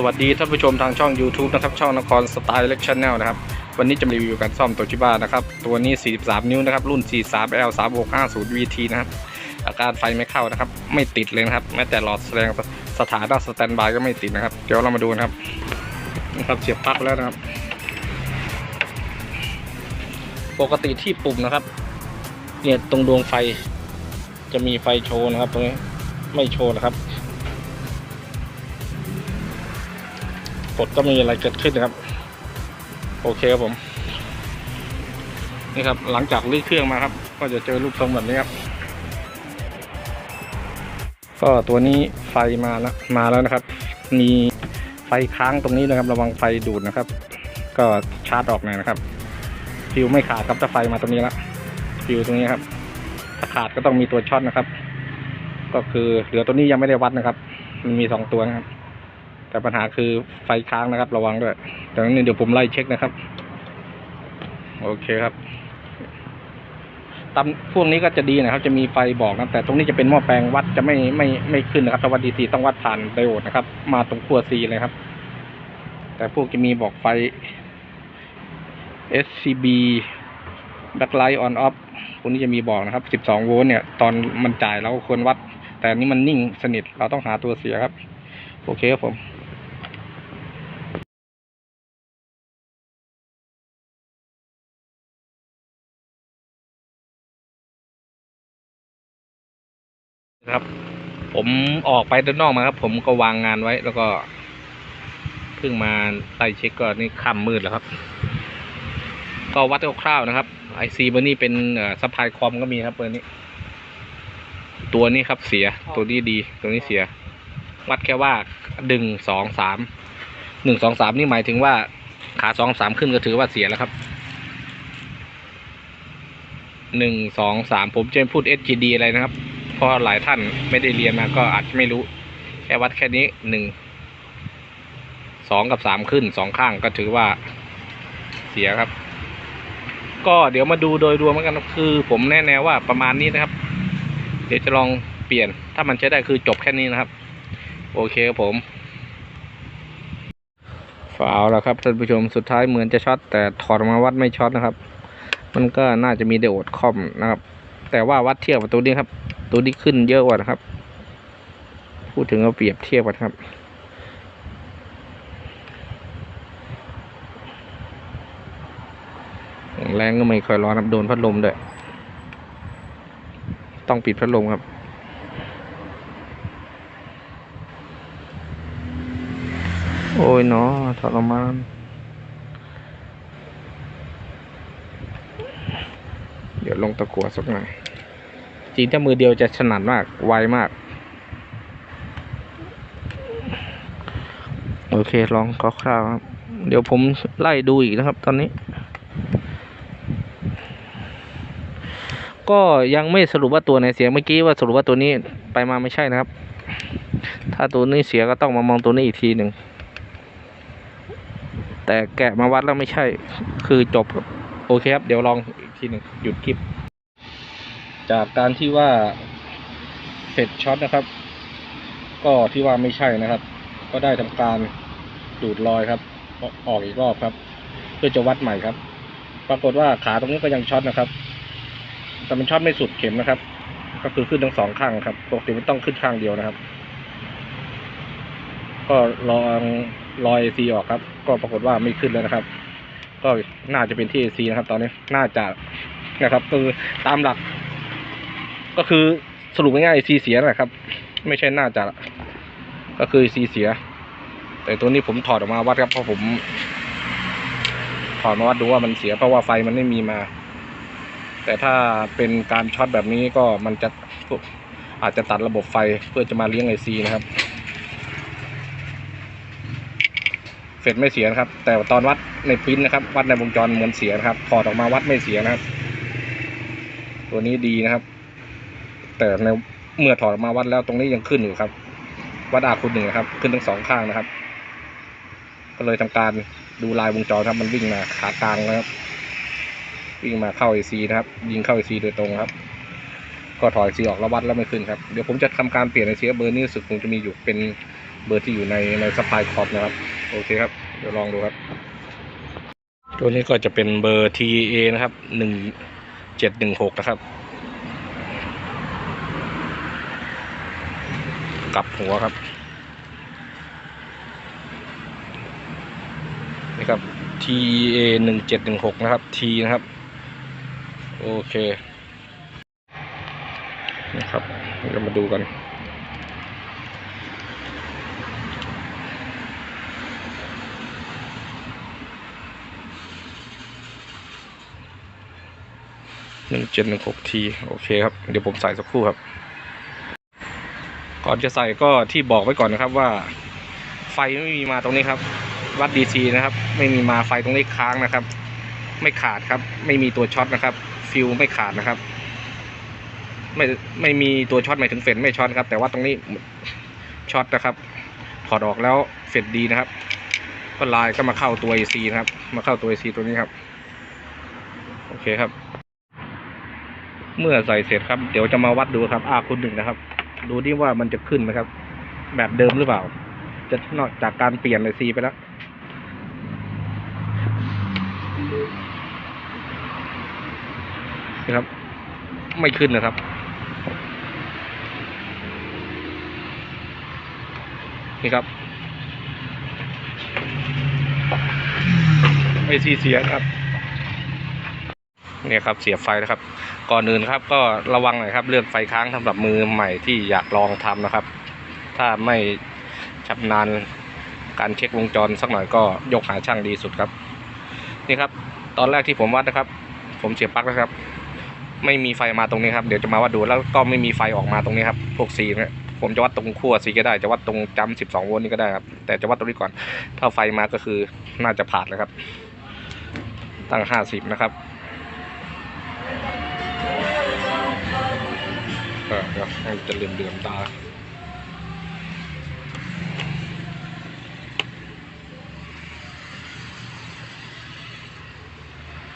สวัสดีท่านผู้ชมทางช่อง YouTube นะครับช่องนครสไตล์เล็กชันแนลนะครับวันนี้จะมารีวิวการซ่อมโตชิบ้านะครับตัวนี้ 43 นิ้วนะครับรุ่น 43L 3650 VT นะครับอาการไฟไม่เข้านะครับ ไม่ติดเลยนะครับ แม้แต่หลอดแสดงสถานะสแตนบายก็ไม่ติดนะครับ เดี๋ยวเรามาดูนะครับนะครับเสียบปลั๊กแล้วนะครับ ปกติที่ปุ่มนะครับเนี่ยตรงดวงไฟจะมีไฟโชว์นะครับตรงนี้ไม่โชว์นะครับ กดก็ไม่มีอะไรเกิดขึ้นนะครับ โอเคครับผม นี่ครับ หลังจากรีดเครื่องมาครับ ก็จะเจอรูปทรงแบบนี้ครับ ก็ตัวนี้ไฟมาแล้วมาแล้วนะครับ มีไฟค้างตรงนี้นะครับ ระวังไฟดูดนะครับ ก็ชาร์จออกหน่อยนะครับฟิวไม่ขาดครับถ้าไฟมาตรงนี้แล้วฟิวตรงนี้ครับถ้าขาดก็ต้องมีตัวช็อตนะครับ ก็คือเหลือตัวนี้ยังไม่ได้วัดนะครับ มันมีสองตัวนะครับ แต่ปัญหาคือไฟค้างนะครับระวังด้วยดังนั้นเดี๋ยวผมไล่เช็คนะครับ โอเคครับตามพวกนี้ก็จะดีนะครับ จะมีไฟบอกนะแต่ตรงนี้จะเป็นหม้อแปลงวัดจะไม่ไม่ไม่ขึ้นนะครับถ้าวัดดีซีต้องวัดผ่านไดโอดนะครับ มาตรงขั้วซีเลยครับ แต่พวกจะมีบอกไฟ SCB backlight on off พวกนี้จะมีบอกนะครับ 12 โวลต์เนี่ย ตอนมันจ่ายเราก็ควรวัด แต่อันนี้มันนิ่งสนิทเราต้องหาตัวเสียครับ โอเคครับผม ครับ ผมออกไปด้านนอกมาครับ ผมก็วางงานไว้แล้วก็เพิ่งมาไล่เช็คก็นี่ค่ำมืดแล้วครับ ก็วัดคร่าวๆนะครับไอซีเบอร์นี่เป็นซัพพลายคอมก็มีครับเบอร์นี้ ตัวนี้ครับเสียตัวนี้ดี ตัวนี้เสีย วัดแค่ว่าดึงสองสามหนึ่งสองสามนี่หมายถึงว่าขาสองสามขึ้นก็ถือว่าเสียแล้วครับหนึ่งสองสามผมจะพูด SGD อะไรนะครับ เพราะหลายท่านไม่ได้เรียนมาก็อาจไม่รู้ แค่วัดแค่นี้หนึ่งสองกับสามขึ้นสองข้างก็ถือว่าเสียครับ ก็เดี๋ยวมาดูโดยรวมกันครับคือผมแน่แนวว่าประมาณนี้นะครับ เดี๋ยวจะลองเปลี่ยนถ้ามันใช้ได้คือจบแค่นี้นะครับ โอเคครับผมฝาแล้วครับท่านผู้ชมสุดท้ายเหมือนจะช็อตแต่ถอดมาวัดไม่ช็อตนะครับ มันก็น่าจะมีไดโอดคอมนะครับ แต่ว่าวัดเทียบกับตัวนี้ครับ ตัวนี้ขึ้นเยอะกว่านะครับ พูดถึงเอาเปรียบเทียบกันครับ แรงก็ไม่ค่อยร้อนครับโดนพัดลมด้วย ต้องปิดพัดลมครับโอ้ยเนาะทรมานเดี๋ยวลงตะกัวสักหน่อย จริงถ้ามือเดียวจะถนัดมาก ไวมาก โอเค ลองคร่าวๆครับ เดี๋ยวผมไล่ดูอีกนะครับ ตอนนี้ ก็ยังไม่สรุปว่าตัวไหนเสียเมื่อกี้ว่าสรุปว่าตัวนี้ไปมาไม่ใช่นะครับ ถ้าตัวนี้เสียก็ต้องมามองตัวนี้อีกทีหนึ่ง แต่แกะมาวัดแล้วไม่ใช่ คือจบครับโอเคครับ เดี๋ยวลองอีกทีหนึ่งหยุดคลิป จากการที่ว่าเสร็จช็อตนะครับ ก็ที่ว่าไม่ใช่นะครับ ก็ได้ทำการดูดรอยครับออกอีกรอบครับ เพื่อจะวัดใหม่ครับ ปรากฏว่าขาตรงนี้ก็ยังช็อตนะครับ แต่มันช็อตไม่สุดเข็มนะครับ ก็คือขึ้นทั้งสองข้างครับปกติมันต้องขึ้นข้างเดียวนะครับ ก็ลองรอยซีออกครับ ก็ปรากฏว่าไม่ขึ้นแล้วนะครับ ก็น่าจะเป็นที่ซีนะครับ ตอนนี้น่าจะนะครับ คือตามหลัก ก็คือสรุปง่ายๆซีเสียนะครับ ไม่ใช่น่าจะก็คือซีเสีย แต่ตัวนี้ผมถอดออกมาวัดครับเพราะผมถอดมาวัดดูว่ามันเสียเพราะว่าไฟมันไม่มีมา แต่ถ้าเป็นการช็อตแบบนี้ก็มันจะอาจจะตัดระบบไฟเพื่อจะมาเลี้ยงไอซีนะครับเสร็จไม่เสียนะครับ แต่ตอนวัดในปริ้นนะครับ วัดในวงจรเหมือนเสียนะครับถอดออกมาวัดไม่เสียนะครับ ตัวนี้ดีนะครับ แต่ในเมื่อถอดออกมาวัดแล้วตรงนี้ยังขึ้นอยู่ครับ วัดอาคุณหนึ่งครับ ขึ้นทั้งสองข้างนะครับ ก็เลยทำการดูลายวงจรครับ มันวิ่งมาขากลางนะครับ วิ่งมาเข้าไอซีนะครับ ยิงเข้าไอซีโดยตรงครับ ก็ถอยซีออกแล้ววัดแล้วไม่ขึ้นครับ เดี๋ยวผมจะทำการเปลี่ยนไอซีเบอร์นี้สึกคงจะมีอยู่เป็นเบอร์ที่อยู่ในในสปายคอมนะครับ โอเคครับ เดี๋ยวลองดูครับ ตัวนี้ก็จะเป็นเบอร์ TA นะครับหนึ่งเจ็ดหนึ่งหกนะครับ กลับหัวครับ นี่ครับ TA หนึ่งเจ็ดหนึ่งหกนะครับ T นะครับ โอเค นะครับเดี๋ยวมาดูกันหนึ่งเจ็ดหนึ่งหกทีโอเคครับ เดี๋ยวผมใส่สักครู่ครับ ก่อนจะใส่ก็ที่บอกไว้ก่อนนะครับว่า ไฟไม่มีมาตรงนี้ครับ วัดดีซีนะครับ ไม่มีมาไฟตรงนี้ค้างนะครับ ไม่ขาดครับ ไม่มีตัวช็อตนะครับ ฟิวไม่ขาดนะครับ ไม่ไม่มีตัวช็อตหมายถึงเฟดไม่ช็อตครับ แต่ว่าตรงนี้ช็อตนะครับถอดออกแล้วเฟดดีนะครับ ก็ลายก็มาเข้าตัว AC นะครับ มาเข้าตัว AC ตัวนี้ครับ โอเคครับ เมื่อใส่เสร็จครับ เดี๋ยวจะมาวัดดูครับอาคุณหนึ่งนะครับ ดูดิว่ามันจะขึ้นไหมครับ แบบเดิมหรือเปล่า จะนอกจากการเปลี่ยนเลยซีไปแล้วนี่ครับ ไม่ขึ้นนะครับนี่ครับไอซีเสียครับ เนี่ยครับเสียไฟนะครับ ก่อนอื่นครับก็ระวังหน่อยครับเรื่องไฟค้างสำหรับมือใหม่ที่อยากลองทำนะครับ ถ้าไม่ชำนาญการเช็ควงจรสักหน่อยก็ยกหาช่างดีสุดครับ นี่ครับ ตอนแรกที่ผมวัดนะครับ ผมเสียบปลั๊กนะครับ ไม่มีไฟมาตรงนี้ครับเดี๋ยวจะมาวัดดูแล้วก็ไม่มีไฟออกมาตรงนี้ครับพวกสีเนี่ยผมจะวัดตรงขั้วสีก็ได้จะวัดตรงจำ12โวลต์นี่ก็ได้ครับแต่จะวัดตรงนี้ก่อน ถ้าไฟมาก็คือน่าจะผ่านเลยครับ ตั้ง50นะครับ เออเดี๋ยวให้จะเหลื่อมเลื่อมๆตา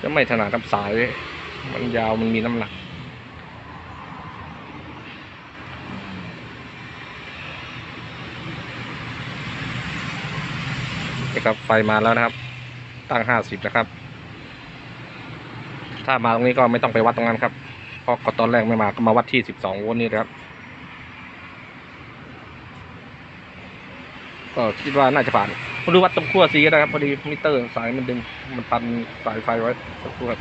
จะไม่ถนัดน้ำสายเลยมันยาวมันมีน้ำหนัก นะครับ ไฟมาแล้วนะครับ ตั้งห้าสิบนะครับ ถ้ามาตรงนี้ก็ไม่ต้องไปวัดตรงนั้นครับ เพราะก็ตอนแรกไม่มาก็มาวัดที่สิบสองโวลต์นี่นะครับ ก็คิดว่าน่าจะผ่านมาดูวัดตรงขั้วซีก็ได้ครับ พอดีมิเตอร์สายมันดึงมันตันสายไฟไว้สักครู่ครับ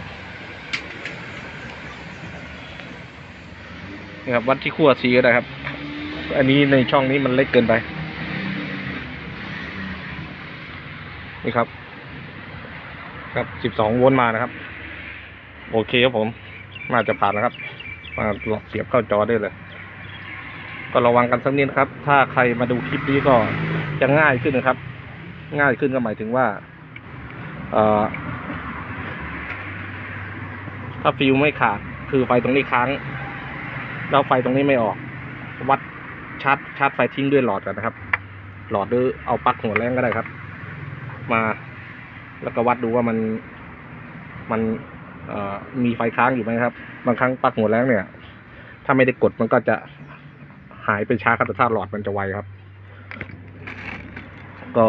นี่ครับวัดที่ขั้วซีก็ได้ครับ อันนี้ในช่องนี้มันเล็กเกินไป นี่ครับ ครับสิบสองโวลต์มานะครับ โอเคครับผม น่าจะผ่านนะครับมาหลอกเสียบเข้าจอได้เลย ก็ระวังกันสักนิดครับ ถ้าใครมาดูคลิปนี้ก็จะง่ายขึ้นนะครับ ง่ายขึ้นก็หมายถึงว่าถ้าฟิวไม่ขาดคือไฟตรงนี้ค้าง แล้วไฟตรงนี้ไม่ออก วัดชาร์จชาร์จไฟทิ้งด้วยหลอดกันนะครับ หลอดหรือเอาปลั๊กหัวแรงก็ได้ครับ มา แล้วก็วัดดูว่ามันมัน มีไฟค้างอยู่ไหมครับ บางครั้งปลั๊กหัวแรงเนี่ย ถ้าไม่ได้กดมันก็จะหายไปช้าครับแต่ถ้าหลอดมันจะไวครับ ก็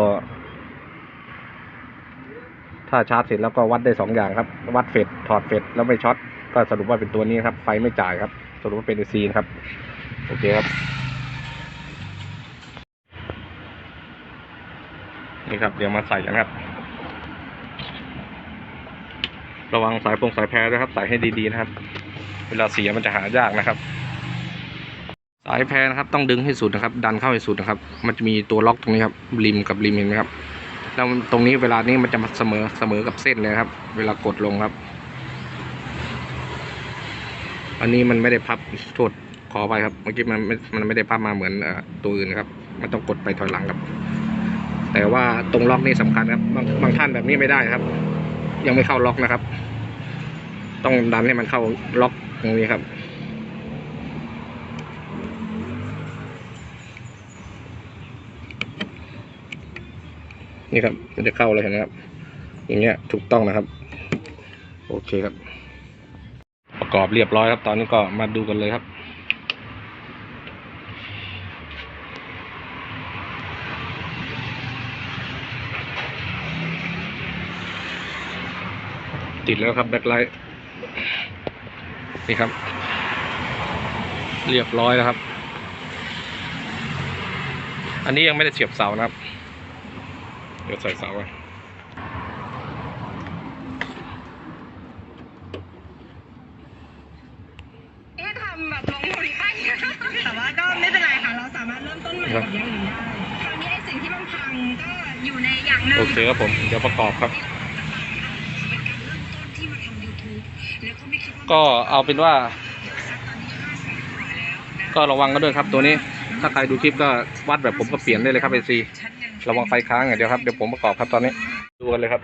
ถ้าชาร์จเสร็จแล้วก็วัดได้สองอย่างครับ วัดเฟดถอดเฟดแล้วไม่ช็อตก็สรุปว่าเป็นตัวนี้ครับ ไฟไม่จ่ายครับ สรุปว่าเป็นซีนครับ โอเคครับ นี่ครับ เดี๋ยวมาใส่กันครับ ระวังสายพงสายแพรด้วยครับ ใส่ให้ดีๆนะครับ เวลาเสียมันจะหายากนะครับ สายแพรนะครับต้องดึงให้สุดนะครับ ดันเข้าให้สุดนะครับ มันจะมีตัวล็อกตรงนี้ครับริมกับริมเห็นไหมครับแล้วตรงนี้เวลานี้มันจะมาเสมอเสมอกับเส้นเลยครับ เวลากดลงครับ อันนี้มันไม่ได้พับโทษขอไปครับเมื่อกี้มันไม่มันไม่ได้พับมาเหมือนอตัวอื่นครับ มันต้องกดไปถอยหลังครับ แต่ว่าตรงล็อกนี่สำคัญครับบางบางท่านแบบนี้ไม่ได้ครับ ยังไม่เข้าล็อกนะครับ ต้องดันให้มันเข้าล็อกตรงนี้ครับ นี่ครับ มันจะเข้าเลยเห็นไหมครับ อย่างเงี้ยถูกต้องนะครับ โอเคครับ ประกอบเรียบร้อยครับ ตอนนี้ก็มาดูกันเลยครับ ติดแล้วครับแบ็คไลท์นี่ครับ เรียบร้อยแล้วครับ อันนี้ยังไม่ได้เสียบเสานะครับ เดี๋ยวใส่เสาไว้เอ๊ะทำแบบลงทุนไปแต่ว่าก็ไม่เป็นไรค่ะ เราสามารถเริ่มต้นใหม่กับอย่างอื่นได้คราวนี้ไอ้สิ่งที่มันพังก็อยู่ในอย่างหนึ่งโอเคครับผม เดี๋ยวประกอบครับ ที่มาทำ YouTube แล้ว ก็เอาเป็นว่า ก็ระวังกันด้วยครับตัวนี้ ถ้าใครดูคลิปก็วัดแบบผมก็เปลี่ยนได้เลยครับเอซีฉันยังระวังไฟค้างอย่างเดียวครับเดี๋ยวผมประกอบครับตอนนี้ ดูกันเลยครับ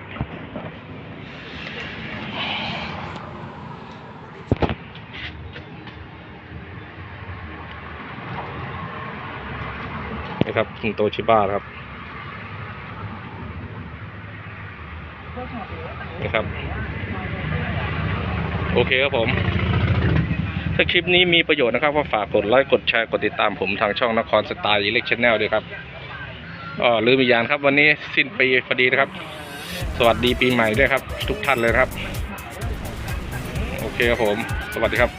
นี่ครับคุณโตชิบ้าครับนี่ครับ โอเคครับผม ถ้าคลิปนี้มีประโยชน์นะครับ ก็ฝากกดไลค์กดแชร์กดติดตามผมทางช่องนครสไตล์อิเล็กชันแนลด้วยครับอ๋อลืมอีกอย่างครับ วันนี้สิ้นปีพอดีนะครับ สวัสดีปีใหม่ด้วยครับ ทุกท่านเลยครับ โอเคครับผม สวัสดีครับ